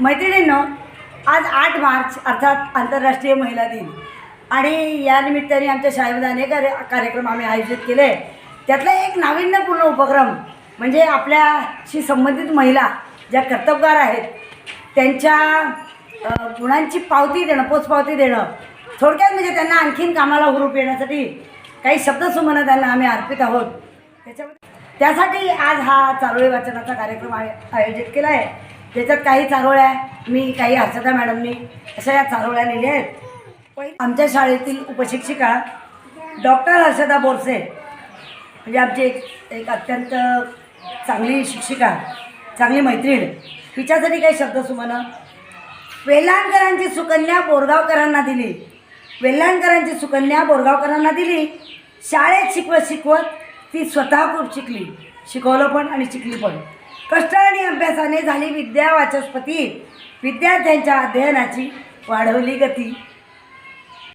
मैत्रिणींनो आज आठ मार्च अर्थात आंतरराष्ट्रीय महिला दिन. आणि या निमित्ताने आमच्या शाळेमध्ये अनेक कार्यक्रम आम्ही आयोजित केले. त्यातला एक नाविन्यपूर्ण उपक्रम म्हणजे आपल्याशी संबंधित महिला ज्या कर्तबगार आहेत त्यांच्या गुणांची पावती देणं पोचपावती देणं थोडक्यात म्हणजे त्यांना आणखीन कामाला हुरूप येण्यासाठी काही शब्दसुमनं त्यांना आम्ही अर्पित आहोत. त्याच्यामध्ये त्यासाठी आज हा चारोळी वाचनाचा कार्यक्रम आय आयोजित केला आहे. त्याच्यात काही चारोळ्या मी काही हर्षदा मॅडमनी अशा या चारोळ्या लिहिल्या आहेत. आमच्या शाळेतील उपशिक्षिका डॉक्टर हर्षदा बोरसे म्हणजे आमची एक एक अत्यंत चांगली शिक्षिका चांगली मैत्रीण. हिच्यासाठी काही शब्द सुमना. वेल्हाणकरांची सुकन्या बोरगावकरांना दिली. वेल्हाणकरांची सुकन्या बोरगावकरांना दिली. शाळेत शिकवत शिकवत ती स्वतः खूप शिकली. शिकवलं पण आणि शिकली पण. कष्ट आणि अभ्यासाने झाली विद्या वाचस्पती. विद्यार्थ्यांच्या अध्ययनाची वाढवली गती.